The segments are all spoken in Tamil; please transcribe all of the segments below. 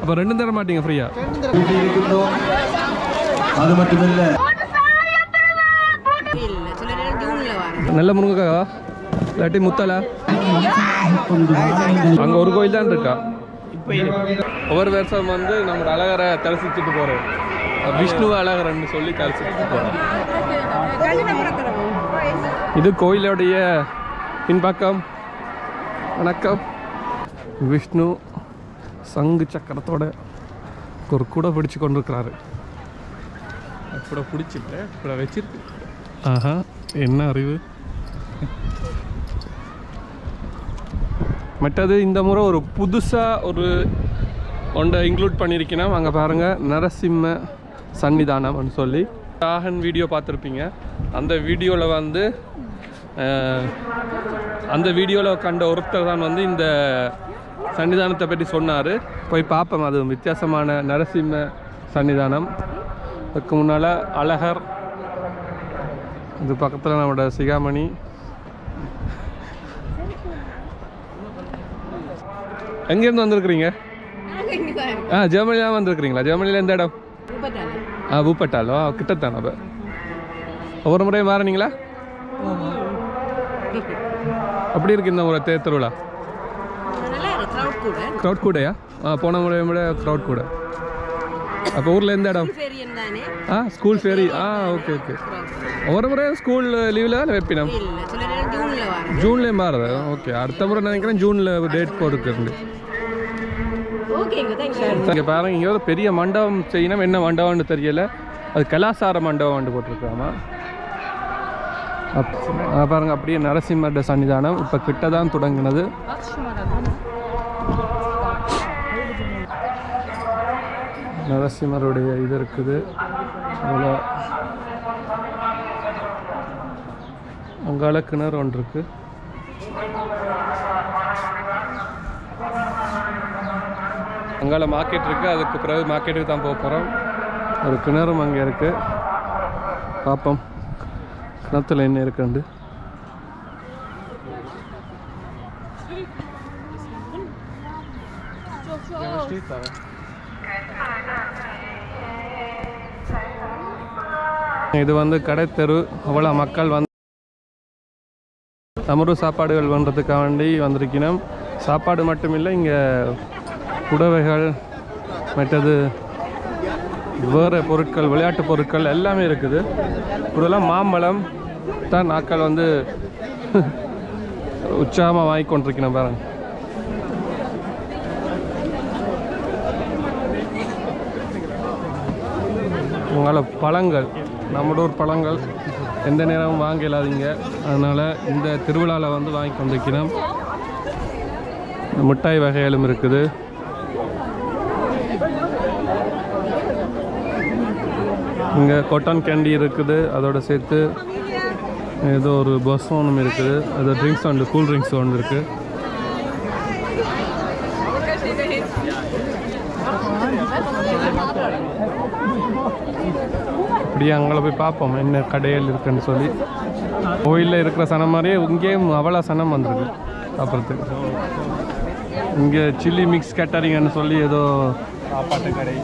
அப்போ ரெண்டும் தர மாட்டீங்க ஃப்ரீயா அது மட்டும் இல்லை நல்ல முருங்கைக்காவா இல்லாட்டி முத்தலா? அங்கே ஒரு கோயில் தான் இருக்கா? ஒவ்வொரு வருஷம் வந்து நம்ம அழகரை தரிசிச்சுட்டு போகிறோம் விஷ்ணு அழகரன்னு சொல்லி தரிசிச்சுட்டு போறோம். இது கோயிலுடைய பின்பக்கம். வணக்கம். விஷ்ணு சங்கு சக்கரத்தோட ஒரு கூட பிடிச்சு கொண்டிருக்கிறாரு. கூட பிடிச்சிட்டு கூட வச்சிருக்கு. ஆஹா என்ன அறிவு? மற்றது இந்த முறை ஒரு புதுசாக ஒரு ஒன்றை இன்க்ளூட் பண்ணியிருக்கணும் அங்கே பாருங்கள் நரசிம்ம சன்னிதானம்னு சொல்லி. ஆகன் வீடியோ பார்த்துருப்பீங்க. அந்த வீடியோவில் வந்து அந்த வீடியோவில் கண்ட ஒருத்தர் தான் வந்து இந்த சன்னிதானத்தை பற்றி சொன்னார். போய் பார்ப்போம் அது வித்தியாசமான நரசிம்ம சன்னிதானம். அதுக்கு முன்னால் அழகர் இது பக்கத்தில் நம்மளோட சிகாமணி. எங்கேருந்து வந்திருக்கிறீங்க? ஆ ஜெர்மனிலாம் வந்திருக்கிறீங்களா? ஜெர்மனியில் எந்த இடம்? ஆ பூப்பட்டாலோ கிட்டத்தானே அப்போ. ஒவ்வொரு முறையும் மாறினீங்களா? அப்படி இருக்கு இந்த தேர் திருவிழா. க்ரௌட் கூட க்ரௌட் கூடயா? ஆ போன முறையை விட க்ரௌட் கூட. அப்போ ஊரில் எந்த இடம்? ஆ ஸ்கூல் ஃபேரி ஆ ஓகே ஓகே ஒவ்வொரு முறை ஸ்கூல் லீவில் தான் வைப்பினம்? ஜூன்லேயே மாறுது? ஓகே அடுத்த முறை நினைக்கிறேன் ஜூனில் டேட் தேங்க்யூ இங்கே பாருங்க இங்கே ஒரு பெரிய மண்டபம் செய்யணும். என்ன மண்டபம்னு தெரியல. அது கலாசார மண்டபம் போட்டிருக்காமா? அப் பாருங்க அப்படியே நரசிம்மர் சன்னிதானம். இப்போ கிட்ட தான்? தொடங்கினது நரசிம்மருடைய இது இருக்குது. அவ்வளோ அங்கால கிணறு ஒன்று இருக்கு. அங்கால மார்க்கெட் இருக்குது அதுக்கு பிறகு மார்க்கெட்டுக்கு தான் போக போகிறோம் ஒரு கிணறும் அங்கே இருக்குது பார்ப்போம் கிணத்துல என்ன இருக்குண்டு இது வந்து கடைத்தெரு அவ்வளோ மக்கள் வந்து அமர்வு சாப்பாடுகள் பண்ணுறதுக்காக வேண்டி வந்திருக்கணும். சாப்பாடு மட்டுமில்லை இங்கே புடவைகள் மற்றது வேறு பொருட்கள் விளையாட்டு பொருட்கள் எல்லாமே இருக்குது. இதெல்லாம் மாம்பழம் தான் நாட்கள் வந்து உற்சாகமாக வாங்கி கொண்டிருக்கணும் பாருங்க. உங்களால் பழங்கள் நம்மளூர் பழங்கள் எந்த நேரமும் வாங்க இல்லாதீங்க அதனால் இந்த திருவிழாவில் வந்து வாங்கி கொண்டிருக்கிறோம். மிட்டாய் வகைகளும் இருக்குது. இங்கே கொட்டன் கேண்டி இருக்குது. அதோட சேர்த்து ஏதோ ஒரு பஸ் ஒன்றும் இருக்குது. அது ட்ரிங்க்ஸ் ஒன்று கூல் ட்ரிங்க்ஸ் ஒன்று இருக்குது அப்படியே அங்கே போய் பார்ப்போம் என்ன கடையில் இருக்குன்னு சொல்லி. கோயிலில் இருக்கிற சனம் மாதிரியே இங்கேயும் அவ்வளோ சனம் வந்திருக்கு சாப்பிட்றதுக்கு. இங்கே சில்லி மிக்ஸ் கேட்டரிங்னு சொல்லி ஏதோ சாப்பாட்டு கடை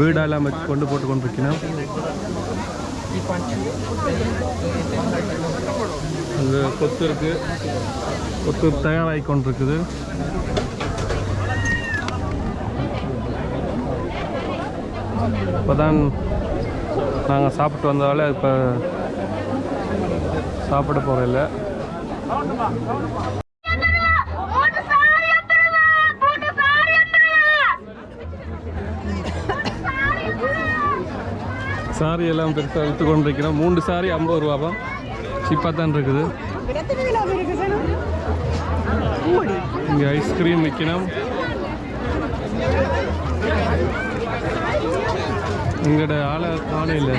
பீடாலாம் வச்சு கொண்டு போட்டு கொண்டு இருக்கணும் அங்கே கொத்து இருக்குது கொத்து தயாராகி கொண்டிருக்குது. இப்போ தான் நாங்கள் சாப்பிட்டு வந்ததால இப்போ சாப்பிட போகிறோம் இல்லை. சாரி எல்லாம் பெருசாக விற்று கொண்டு இருக்கிறோம் மூன்று சாரி ஐம்பது ரூபாப்பா சீப்பாக தான் இருக்குது. இங்கே ஐஸ்கிரீம் விற்கணும். எங்களோட ஆளை காணையில்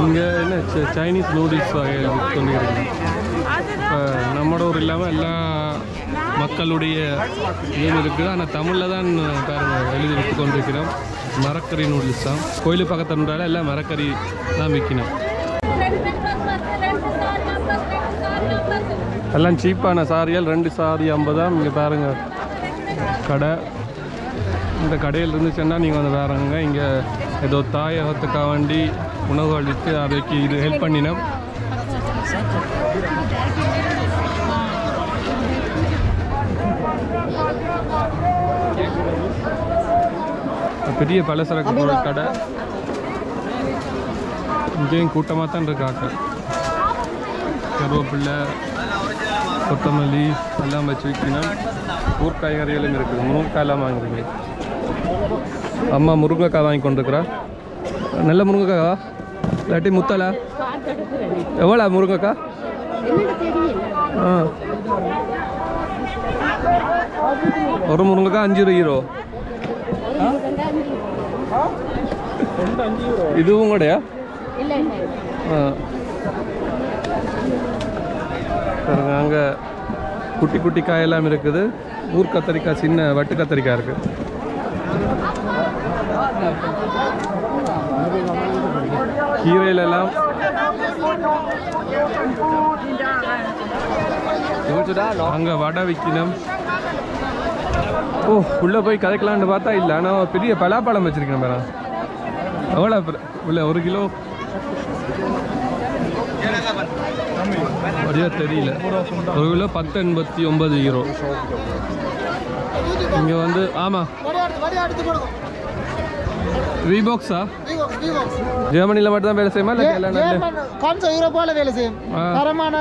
இங்கே என்ன சைனீஸ் நூடுல்ஸ் வகையில் கொண்டு இப்போ நம்மட ஊர் இல்லாமல் எல்லா மக்களுடைய இதுவும் இருக்குது. ஆனால் தமிழில் தான் பாருங்க எழுதி வைத்து கொண்டிருக்கிறோம். மரக்கறி நூடுல்ஸ் தான். கோயில் பக்கத்துன்றால எல்லாம் மரக்கறி தான் விற்கணும் எல்லாம் சீப்பான சாரியால் ரெண்டு சாரி ஐம்பதாம் இங்கே பாருங்கள் கடை. இந்த கடையில் இருந்துச்சுன்னா நீங்கள் வந்து பாருங்க இங்கே ஏதோ தாயகத்துக்காக வேண்டி உணவு அளித்து அதுக்கு இது ஹெல்ப் பண்ணினோம் பெரிய பலசரக்கு பொருள் கடை. இங்கேயும் கூட்டமாக தான் இருக்காங்க. கருவேப்பில்லை கொத்தமல்லி எல்லாம் வச்சு விற்கணும் ஊர் காய்கறிகளும் இருக்குது. முருங்கைக்காய் எல்லாம் வாங்குறீங்க அம்மா முருங்கைக்காய் வாங்கி கொண்டிருக்கிறா. நல்ல முருங்கைக்காவா? இல்லாட்டி முத்தலா? எவ்வளோ முருங்கைக்காய்? ஆ. ஒரு முருங்கைக்காய் அஞ்சு ஹீரோ இதுவும் கூடயா ஆ. பாருங்க அங்கே குட்டி குட்டி காயெல்லாம் இருக்குது. ஊர் கத்தரிக்காய் சின்ன வட்டு கத்தரிக்காய் இருக்குது கீரையிலெல்லாம் அங்கே வடை விற்கணும் ஓ உள்ளே போய் கதைக்கலான்னு பார்த்தா இல்லை. ஆனால் பெரிய பலாப்பழம் வச்சிருக்கேன் மேடம் எவ்வளோ இல்லை ஒரு கிலோ? சரியா தெரியல. ஒரு கிலோ பத்து எண்பத்தி ஒன்பது ஹீரோ இங்கே வந்து ஆமாம் ரீபாக்ஸா ஜெர்மனியில் மட்டும் தான் வேலை செய்யுமா இல்லை கான்சா யூரோப்பாவில் வேலை செய்யும். தரமான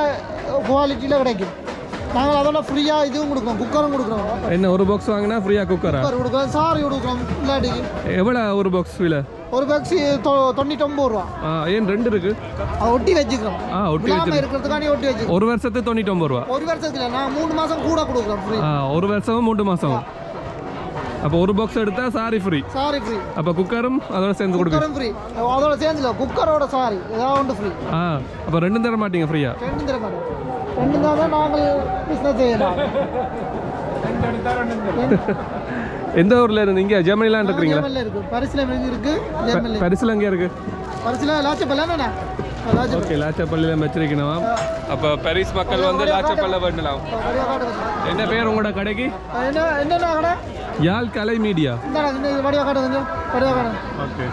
குவாலிட்டியில் கிடைக்கும். நாங்கள் அதோட ஃப்ரீயாக இதுவும் கொடுக்குறோம் குக்கரும் கொடுக்குறோம். என்ன ஒரு பாக்ஸ் வாங்கினா ஃப்ரீயாக குக்கரா குக்கர் கொடுக்குறோம் சாரி கொடுக்குறோம் இல்லாட்டி. எவ்வளோ ஒரு பாக்ஸ் விலை? ஒரு பாக்ஸ் தொண்ணூற்றொம்பது ரூபா. ஆ ஏன் ரெண்டு இருக்கு? ஒட்டி வச்சுக்கிறோம். ஆ ஒட்டி வச்சிருக்கு இருக்கிறதுக்காண்டி ஒட்டி வச்சுக்கிறோம். ஒரு வருஷத்துக்கு தொண்ணூற்றொம்பது ரூபா? ஒரு வருஷத்துல நான் மூணு மாதம் கூட கொடுக்குறோம் ஒரு வருஷமும் மூன்று மாதம் அப்போ ஒரு பாக்ஸ் எடுத்தால் சாரி ஃப்ரீ சாரி ஃப்ரீ அப்போ குக்கரும் அதோட சேர்ந்து கொடுங்க குக்கரும் ஃப்ரீ அதோட சேர்ந்துல குக்கரோட சாரி ஏதாவது ஒன்று ஃப்ரீ ஆ அப்போ ரெண்டும் தர மாட்டீங்க ஃப்ரீயா ரெண்டும் தர மாதிரி ரெண்டும் தான் தான் நாங்கள் பிஸ்னஸ் செய்யலாம். எந்த ஊரில் இருந்து? இங்கே ஜெர்மனில் இருக்கு. பரிசுல இருக்கு. ஜெர்மனில் பரிசில் எங்கே இருக்கு? பரிசுல லாச்சப்பல்லாண்ணா லாச்சப்பல் ஓகே லாச்சப்பள்ளியில் வச்சிருக்கணும் அப்போ பாரிஸ் மக்கள் வந்து லாச்சப்பல்ல பண்ணலாம் என்ன பேர் உங்களோட கடைக்கு? என்ன என்னென்ன கடை? Yarl Kalai media okay.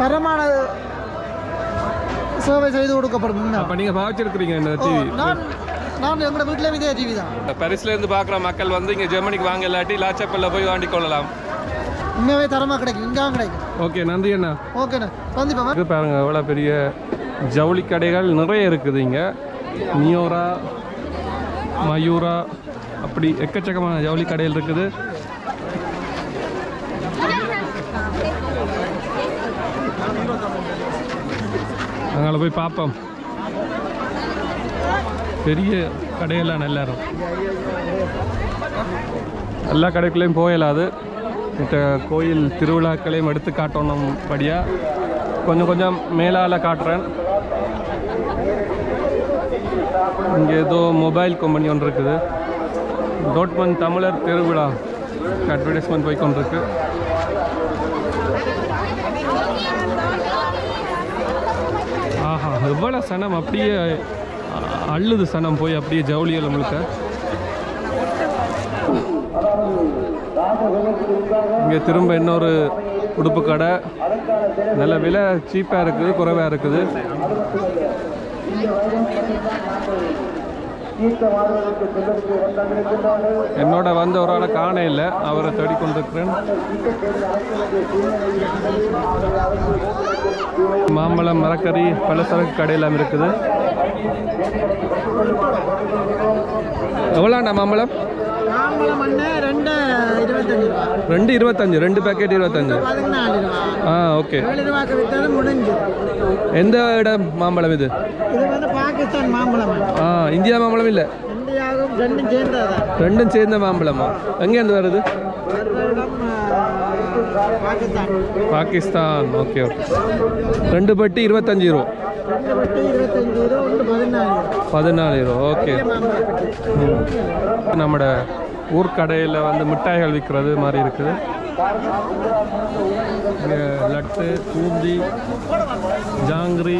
தரமான சேவை செய்து கொடுக்கப்படும். அப்போ நீங்கள் பாவச்சிருக்கிறீங்க இந்த டிவி நான் எங்களோட வீட்டில் இதே டிவி தான். பாரிஸ்ல இருந்து பார்க்குற மக்கள் வந்து இங்கே ஜெர்மனிக்கு வாங்க இல்லாட்டி லாச்சப்பல்ல போய் வாங்கிக் கொள்ளலாம். உண்மையாகவே தரமாக கிடைக்கும் இங்கே கிடைக்கும். ஓகே நன்றி அண்ணா. ஓகேண்ணே சந்திப்போம் இது பாருங்க எவ்வளோ பெரிய ஜவுளி கடைகள் நிறைய இருக்குது இங்கே. நியோரா மயூரா அப்படி எக்கச்சக்கமான ஜவுளி கடைகள் இருக்குது. அங்கே போய் பார்ப்போம். பெரிய கடையெல்லாம் நல்லா இருக்கும். எல்லா கடைக்குள்ளேயும் போயிடாது இந்த கோயில் திருவிழாக்களையும் எடுத்து காட்டணும் படியாக கொஞ்சம் கொஞ்சம் மேலால் காட்டுறேன். இங்கே ஏதோ மொபைல் கம்பெனி ஒன்று இருக்குது. டோட்மன் தமிழர் திருவிழா அட்வர்டைஸ்மெண்ட் போய் கொண்டிருக்கு. ஆஹா எவ்வளோ சனம் அப்படியே அள்ளுது சனம் போய் அப்படியே ஜவுளியில் முழுக்க. இங்கே திரும்ப இன்னொரு உடுப்பு கடை. நல்ல விலை சீப்பாக இருக்குது குறைவாக இருக்குது. என்னோட வந்த ஒரு ஆளை காண இல்லை அவரை தேடிக்கொண்டிருக்கிறேன். மாம்பழம் மரக்கறி பலசரக்கு கடையெல்லாம் இருக்குது. எவ்வளோண்ணா மாம்பழம்? மாம்பழம் மண்ணு ரெண்டு இருபத்தஞ்சு ரூபா. ரெண்டு இருபத்தஞ்சு ரெண்டு பேக்கெட் இருபத்தஞ்சு. பதினாலு ரூபா. ஆ ஓகே ஏழு ரூபாய்க்கு விற்றது முடிஞ்சு. எந்த இடம் மாம்பழம் இது? இது வந்து பாகிஸ்தான் மாம்பழம். ஆ இந்தியா மாம்பழம் இல்லை? இந்தியாவும் ரெண்டும் சேர்ந்தது ரெண்டும் சேர்ந்த மாம்பழமா? எங்கேருந்து வருது? பாகிஸ்தான். பாகிஸ்தான் ஓகே ஓகே ரெண்டு பட்டி இருபத்தஞ்சு ஒன்று ரூபா. பதினாலு ரூபா ஓகே நம்மட ஊர் கடையில் வந்து மிட்டாய்கள் விற்கிறது மாதிரி இருக்குது. லட்டு பூந்தி ஜாங்கிரி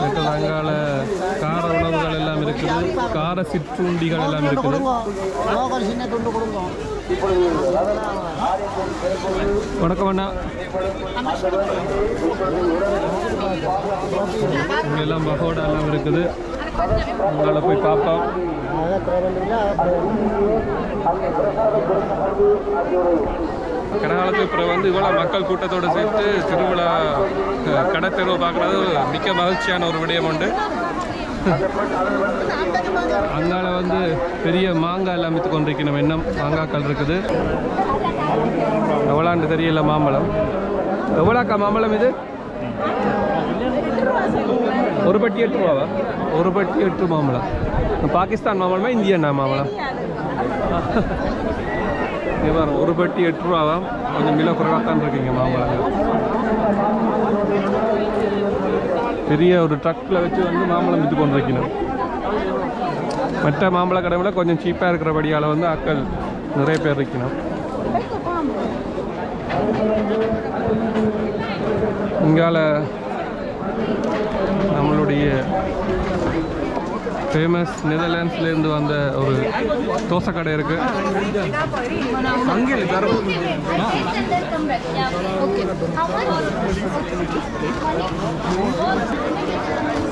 மற்ற அங்கால கார உணவுகள் எல்லாம் இருக்குது. கார சிற்றுண்டிகள் எல்லாம் இருக்குது. வணக்கம் அண்ணா. இங்க எல்லாம் பகோடா எல்லாம் இருக்குது. உங்களால் போய் பார்ப்போம் கடகாலத்துக்கு இப்போ வந்து இவ்வளோ மக்கள் கூட்டத்தோடு சேர்த்து திருவிழா கடத்தெருவை பார்க்குறது மிக்க மகிழ்ச்சியான ஒரு விடயம் உண்டு. அதனால வந்து பெரிய மாங்காய் எல்லாம் விற்று கொண்டிருக்கணும் இன்னும் மாங்காய்கள் இருக்குது. எவ்வளாண்டு தெரியல மாம்பழம். எவ்வளோக்கா மாம்பழம் இது? ஒரு பட்டி எட்டு ரூபாவா? ஒரு பட்டி எட்டு மாம்பழம் பாகிஸ்தான் மாம்பழமா இந்தியண்ணா மாம்பழம் இங்க பாருங்க ஒரு பட்டி எட்டு ரூபாவா? கொஞ்சம் விலை குறைவாக தான் இருக்கீங்க மாம்பழங்கள் பெரிய ஒரு ட்ரக்கில் வச்சு வந்து மாம்பழம் விற்று கொண்டு வைக்கணும் மற்ற மாம்பழ கடை விட கொஞ்சம் சீப்பாக இருக்கிறபடியால் வந்து ஆட்கள் நிறைய பேர் இருக்கணும் இங்கால நம்மளுடைய ஃபேமஸ் நெதர்லாண்ட்ஸ்லேருந்து வந்த ஒரு தோசை கடை இருக்கு அங்கே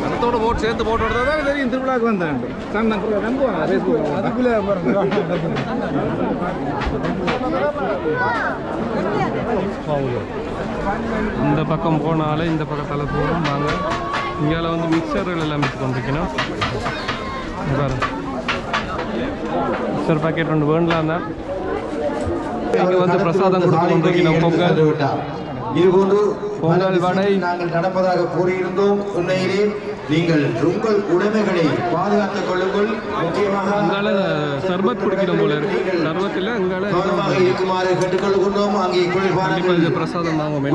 பணத்தோட போட்டு சேர்த்து போட்டு தான் தெரியும். திருவிழாவுக்கு வந்தேன். நான் இந்த பக்கம் போனாலே இந்த பக்கத்தால் போகணும். வாங்க. இங்கால வந்து மிக்சர்கள் எல்லாம் கொண்டிருக்கணும் இங்க பாருங்க. மிக்சர் பாக்கெட் ஒன்று வேண்டலாம் தான் இங்கே வந்து பிரசாதம் கொடுத்து கொண்டிருக்கணும். பொங்கல். இதுபோன்று பொங்கல் வடை. நாங்கள் நடப்பதாக கூறியிருந்தோம். உண்மையிலே நீங்கள் உங்கள் உடைமைகளை பாதுகாத்துக் கொள்ளுங்கள். முக்கியமாக சர்பத் குடிக்கணும் போல இருக்கு. சர்பத்தில் கவனமாக இருக்குமாறு கேட்டுக்கொள்கின்றோம். அங்கே குளிர்பானங்கள் பிரசாதம் வாங்கும்.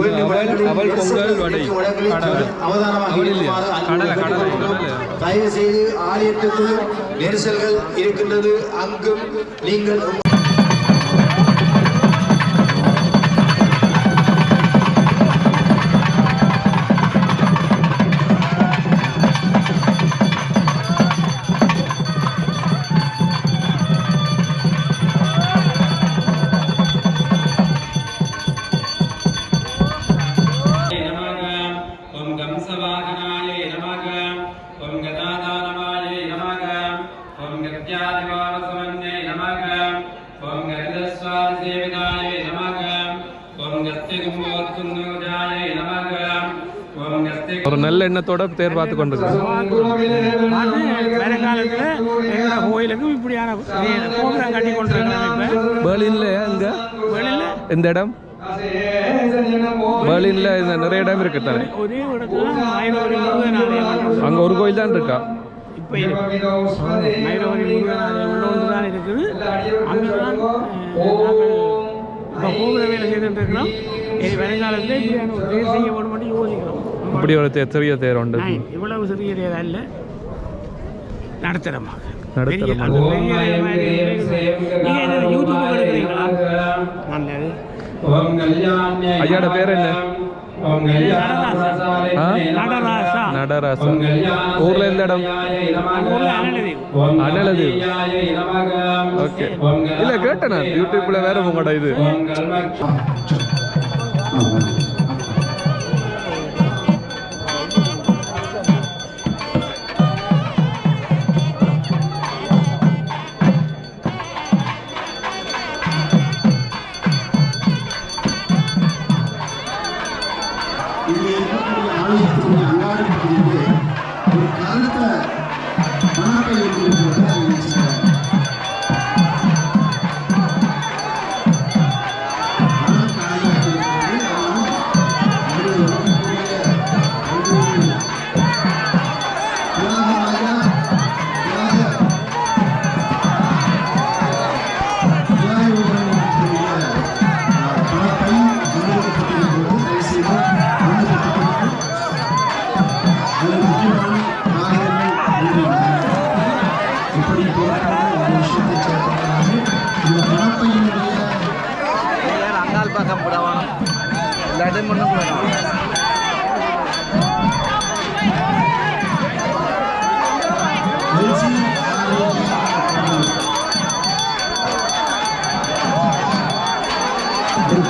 அவல் பொங்கல் வடை அவதானமாக இருக்குமாறு தயவு செய்து ஆலயத்துக்குள் நெரிசல்கள் இருக்கின்றது. அங்கும் நீங்கள் கோபுரம் கட்டி கொண்டிருக்கிறோம். இப்போ பேர்லின்ல அங்க? வெளியில் எந்த இடம்? பேர்லின்ல இந்த நிறைய இடம் இருக்கு தானே? அங்க ஒரு கோயில் தான் இருக்கா? இருக்குது. அங்கே கோபுர வேலை செய்துட்டு இருக்கிறோம். வருங்காலத்தில் இப்படியான ஒரு தேர் செய்ய வேணும் மட்டும் யோசிக்கிறோம். இப்படி ஒரு சிறிய தேர் உண்டு. இவ்வளவு சிறிய தேர் அல்ல நடத்தரமாக. ஐயாட பேர் என்ன? நடராசா. ஊர்ல எந்த இடம்? அனலது ஓகே. இல்ல கேட்டேன் யூடியூப்ல வேற உங்களோட இது.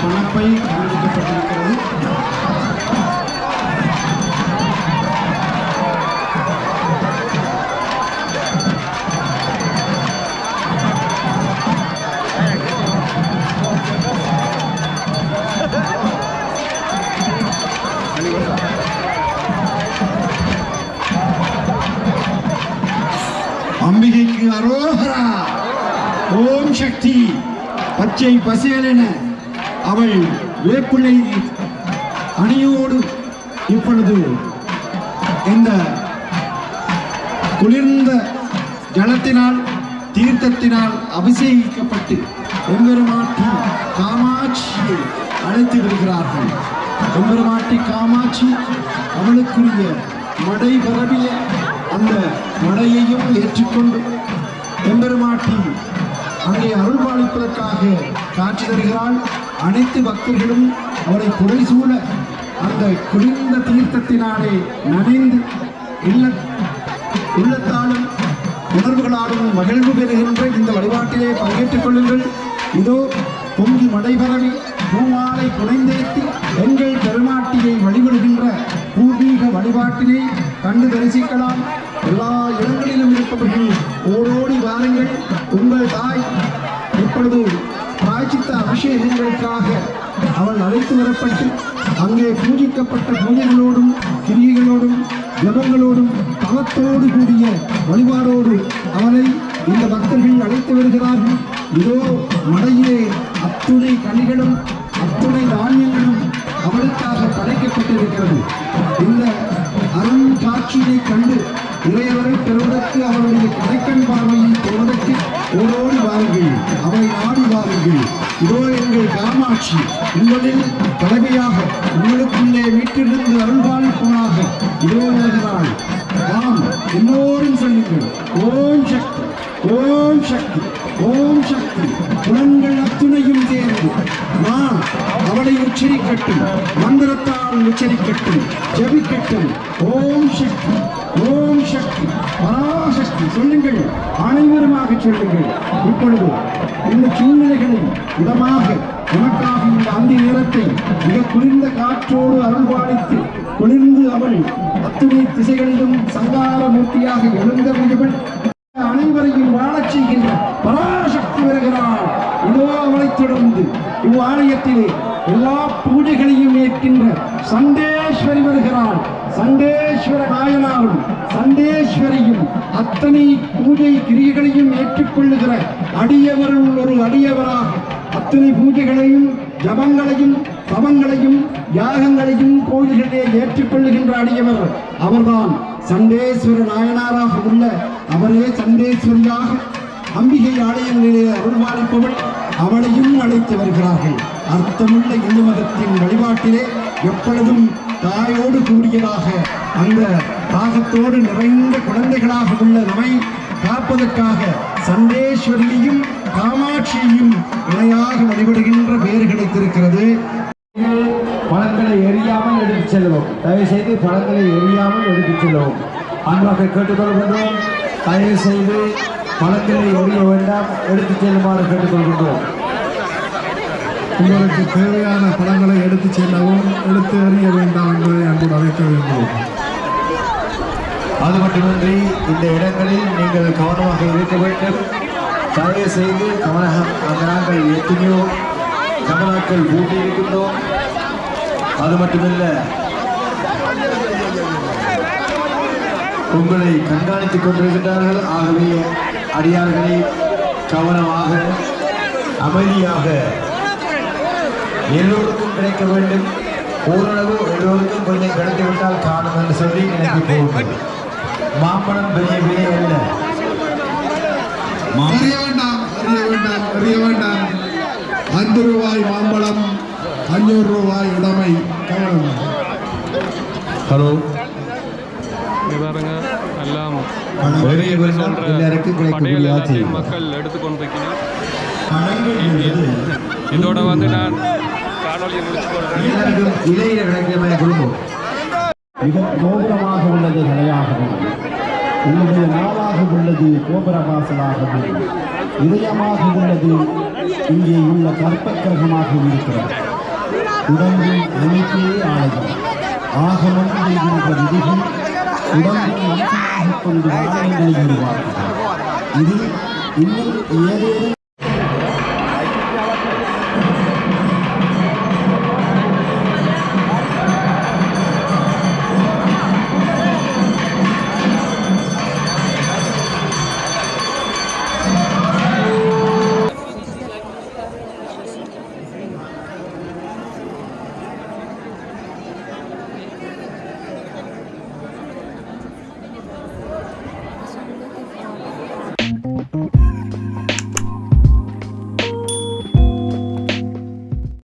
పనపై అనుమతించబడినప్పుడు பச்சை பசேலென அவள் வேப்பிள்ளை அணியோடு இப்பொழுது இந்த குளிர்ந்த ஜலத்தினால் தீர்த்தத்தினால் அபிஷேகிக்கப்பட்டு எம்பெருமாட்டி காமாட்சியை அழைத்து வருகிறார்கள். எம்பெருமாட்டி காமாட்சி அவளுக்குரிய மடை பரவிய அந்த மடையையும் ஏற்றுக்கொண்டு எம்பெருமாட்டி அங்கே அருள்பாலிப்பதற்காக காட்சி தருகிறாள். அனைத்து பக்தர்களும் அவரை புடை சூழ அந்த குளிர்ந்த தீர்த்தத்தினாலே நனைந்து இல்ல உள்ளத்தாலும் உணர்வுகளாலும் மகிழ்வு பெறுகின்ற இந்த வழிபாட்டிலே பங்கேற்றுக் கொள்ளுங்கள். இதோ பொங்கி மடைபரவி பூமாலை புனைந்தேத்தி எங்கள் பெருமாட்டியை வழிபடுகின்ற பூர்வீக வழிபாட்டினை கண்டு தரிசிக்கலாம். எல்லா இடங்களிலும் இருப்பவர்கள் ஓடோடி வாருங்கள். உங்கள் தாய் இப்பொழுது பிராய்ச்சித்த அபிஷேகங்களுக்காக அவள் அழைத்து வரப்பட்டு அங்கே பூஜிக்கப்பட்ட பூஜைகளோடும் கிரியைகளோடும் ஜபங்களோடும் தவத்தோடு கூடிய வழிபாடோடு அவளை இந்த பக்தர்கள் அழைத்து வருகிறார்கள். இதோ மடையிலே அத்துணை கனிகளும் அத்துணை தானியங்களும் அவளுக்காக படைக்கப்பட்டிருக்கிறது. இந்த அருண் காட்சியை கண்டு இளையவரை பெறுவதற்கு அவருடைய கடைக்கண் பார்வையை பெறுவதற்கு ஓடோடி வாருங்கள் அவரை நாடி வாருங்கள். இதோ எங்கள் காமாட்சி உங்களில் தலைமையாக உங்களுக்குள்ளே வீட்டிலிருந்து அருள்பாலிப்பவனாக இதோ வருகிறாள் ஆம் எல்லோரும் சொல்லுங்கள் ஓம் சக்தி ஓம் சக்தி. ஓம் சக்தி. புலன்கள் அத்துணையும் சேர்ந்து. நான் அவளை உச்சரிக்கட்டும். மந்திரத்தால் உச்சரிக்கட்டும். ஜபிக்கட்டும். ஓம் சக்தி. ஓம் சக்தி. பராசக்தி சொல்லுங்கள். அனைவருமாக சொல்லுங்கள். இப்பொழுது இந்த சூழ்நிலைகளை இதமாக உனக்காக இந்த அந்தி நேரத்தை மிக குளிர்ந்த காற்றோடு அருள்பாலித்து குளிர்ந்து அவள் அத்துணை திசைகளிலும் சங்கார மூர்த்தியாக எழுந்தவள் அனைவரையும் வாழச் செய்கின்ற பராசக்தி வருகிறார். இதோ அவளை தொடர்ந்து இவ்வாலயத்திலே எல்லா பூஜைகளையும் ஏற்கின்ற சண்டேஸ்வரி வருகிறார் சண்டேஸ்வர நாயனாரும் சண்டேஸ்வரியும் அத்தனை பூஜை கிரியைகளையும் ஏற்றுக்கொள்ளுகிற அடியவருள் ஒரு அடியவராக அத்தனை பூஜைகளையும் ஜபங்களையும் தவங்களையும் யாகங்களையும் கோயில்களிலே ஏற்றுக்கொள்ளுகின்ற அடியவர் அவர்தான். சண்டேஸ்வர நாயனாராக உள்ள அவரே சண்டேஸ்வரியாக அம்பிகை ஆலயங்களிலே அருள்வாளிப்பவள் அவளையும் அழைத்து வருகிறார்கள். அர்த்தமுள்ள இந்து மதத்தின் வழிபாட்டிலே எப்பொழுதும் தாயோடு கூடியதாக அந்த தாகத்தோடு நிறைந்த குழந்தைகளாக உள்ள நம்மை காப்பதற்காக சண்டேஸ்வரியையும் காமாட்சியையும் இணையாக வழிபடுகின்ற பெயர் கிடைத்திருக்கிறது. பழங்களை எரியாமல் எடுத்துச் செல்வோம் தயவு செய்து பழங்களை எரியாமல் எடுத்துச் செல்வோம் அன்பாக கேட்டுக்கொள்கின்றோம். தயவு செய்து பழங்களை எரிய வேண்டாம். எடுத்துச் செல்லுமாறு கேட்டுக்கொள்கின்றோம். உங்களுக்கு தேவையான பழங்களை எடுத்துச் செல்லவும் எடுத்து எறிய வேண்டாம் என்பதை அன்போடு அழைக்க வேண்டும் அது மட்டுமின்றி இந்த இடங்களில் நீங்கள் கவனமாக இருக்க வேண்டும். தயவு செய்து கவனம் அந்த நாங்கள் எத்தனையோ கமலாக்கள் பூட்டியிருக்கின்றோம் அது மட்டுமில்ல உங்களை கண்காணித்துக் கொண்டிருக்கின்றார்கள். ஆகவே அடியார்களை கவனமாக அமைதியாக எல்லோருக்கும் கிடைக்க வேண்டும். ஓரளவு எல்லோருக்கும் கொஞ்சம் கிடைத்து விட்டால் காணும் என்று சொல்லி நினைத்து போகுங்கள் மாம்பழம் பெரிய விலை அல்ல. அறிய வேண்டாம் அறிய வேண்டாம் அறிய வேண்டாம். அஞ்சு ரூபாய் மாம்பழம். அஞ்சூறு ரூபாய் உடைமை. கவனம். ஹலோ. எல்லாம் மக்கள் எடுத்துக்கொண்டிருக்கிறேன் இதோட வந்து நான் காணொலியை கிடைக்கிற குடும்பம். மிக கோபுரமாக உள்ளது நிலையாகவும் உன்னுடைய நாளாக உள்ளது கோபுர வாசலாகவும் இதயமாக உள்ளது இங்கே உள்ள கற்பக்கிரகமாக இருக்கிறது. உடம்பின் அமைப்பே ஆலயம் ஆகமம் என்கின்ற விதிகள் கொண்டு ஆலயங்களை இது இன்னும் ஏதேனும்